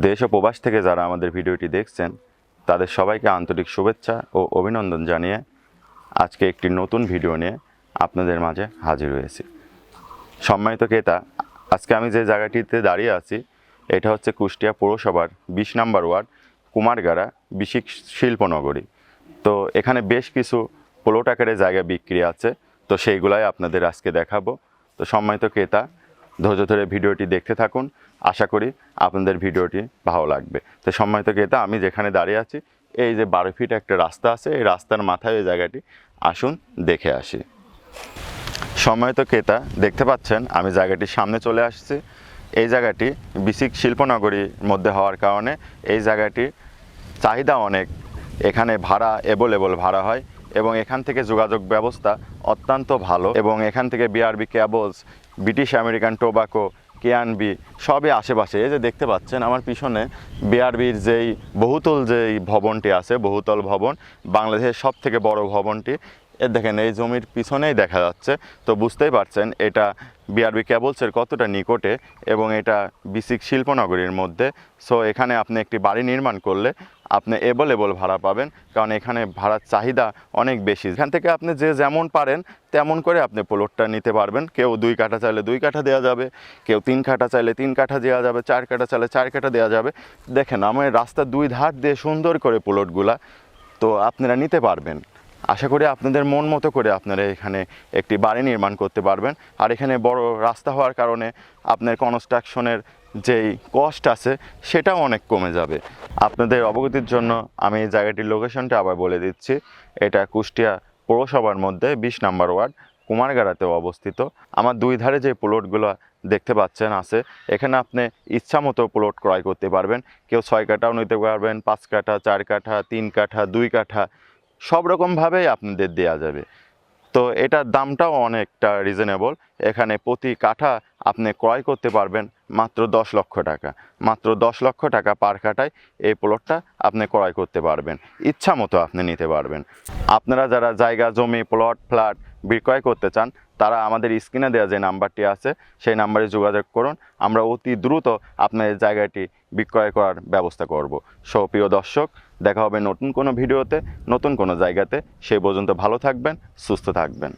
দেশ ও প্রবাস থেকে যারা আমাদের ভিডিওটি দেখছেন, তাদের সবাইকে আন্তরিক শুভেচ্ছা ও অভিনন্দন জানিয়ে আজকে একটি নতুন ভিডিও নিয়ে আপনাদের মাঝে হাজির হয়েছি। সম্মানিত ক্রেতা, আজকে আমি যে জায়গাটিতে দাঁড়িয়ে আছি, এটা হচ্ছে কুষ্টিয়া পৌরসভার বিশ নম্বর ওয়ার্ড, কুমারগাড়া বিশিক শিল্পনগরী। তো এখানে বেশ কিছু প্লট আকারে জায়গা বিক্রি আছে, তো সেইগুলাই আপনাদের আজকে দেখাবো। তো সম্মানিত ক্রেতা ধৈর্য ধরে ভিডিওটি দেখতে থাকুন। আশা করি আপনাদের ভিডিওটি ভালো লাগবে। তো সম্মানিত ক্রেতা, আমি যেখানে দাঁড়িয়ে আছি, এই যে বারো ফিট একটা রাস্তা আছে, এই রাস্তার মাথায় এই জায়গাটি আসুন, দেখে আসি। সম্মানিত ক্রেতা, দেখতে পাচ্ছেন, আমি জায়গাটির সামনে চলে আসছি। এই জায়গাটি বিসিক শিল্পনগরীর মধ্যে হওয়ার কারণে এই জায়গাটির চাহিদা অনেক। এখানে ভাড়া অ্যাভেলেবল ভাড়া হয়। এবং এখান থেকে যোগাযোগ ব্যবস্থা অত্যন্ত ভালো এবং এখান থেকে BRB cables British American Tobacco কেয়ানবি সবই আশেপাশে। এই যে দেখতে পাচ্ছেন, আমার পিছনে বিআরবির যেই বহুতল যেই ভবনটি আছে, বহুতল ভবন, বাংলাদেশের সব থেকে বড় ভবনটি। এ দেখেন, এই জমির পিছনেই দেখা যাচ্ছে। তো বুঝতেই পারছেন, এটা বিআরবি ক্যাবলসের কতটা নিকটে এবং এটা বিসিক শিল্পনগরীর মধ্যে। সো এখানে আপনি একটি বাড়ি নির্মাণ করলে আপনি অ্যাভেলেবল ভাড়া পাবেন, কারণ এখানে ভাড়ার চাহিদা অনেক বেশি। এখান থেকে আপনি যে যেমন পারেন, তেমন করে আপনি প্লটটা নিতে পারবেন। কেউ দুই কাঠা চাইলে দুই কাঠা দেওয়া যাবে, কেউ তিন কাঠা চাইলে তিন কাঠা দেওয়া যাবে, চার কাঠা চাইলে চার কাঠা দেওয়া যাবে। দেখেন, আমার রাস্তার দুই ধার দিয়ে সুন্দর করে প্লটগুলা তো আপনারা নিতে পারবেন। আশা করি আপনাদের মন মতো করে আপনারা এখানে একটি বাড়ি নির্মাণ করতে পারবেন। আর এখানে বড় রাস্তা হওয়ার কারণে আপনার কনস্ট্রাকশনের যেই কস্ট আছে, সেটাও অনেক কমে যাবে। আপনাদের অবগতির জন্য আমি এই জায়গাটির লোকেশনটা আবার বলে দিচ্ছি। এটা কুষ্টিয়া পৌরসভার মধ্যে বিশ নাম্বার ওয়ার্ড, কুমারগাড়াতেও অবস্থিত। আমার দুই ধারে যে প্লটগুলো দেখতে পাচ্ছেন আছে, এখানে আপনি ইচ্ছা মতো প্লট ক্রয় করতে পারবেন। কেউ ছয় কাঠাও নিতে পারবেন, পাঁচ কাঠা, চার কাঠা, তিন কাঠা, দুই কাঠা, সব রকমভাবেই আপনাদের দেয়া যাবে। তো এটার দামটাও অনেকটা রিজনেবল এখানে প্রতি কাঠা আপনি ক্রয় করতে পারবেন মাত্র দশ লক্ষ টাকা। মাত্র দশ লক্ষ টাকা পার কাটায় এই প্লটটা আপনি ক্রয় করতে পারবেন। ইচ্ছা মতো আপনি নিতে পারবেন। আপনারা যারা জায়গা, জমি, প্লট, ফ্ল্যাট বিক্রয় করতে চান, তারা আমাদের স্ক্রিনে দেওয়া যে নাম্বারটি আছে, সেই নাম্বারে যোগাযোগ করুন। আমরা অতি দ্রুত আপনার জায়গাটি বিক্রয় করার ব্যবস্থা করব। সো প্রিয় দর্শক, দেখা হবে নতুন কোনো ভিডিওতে, নতুন কোনো জায়গাতে। সেই পর্যন্ত ভালো থাকবেন, সুস্থ থাকবেন।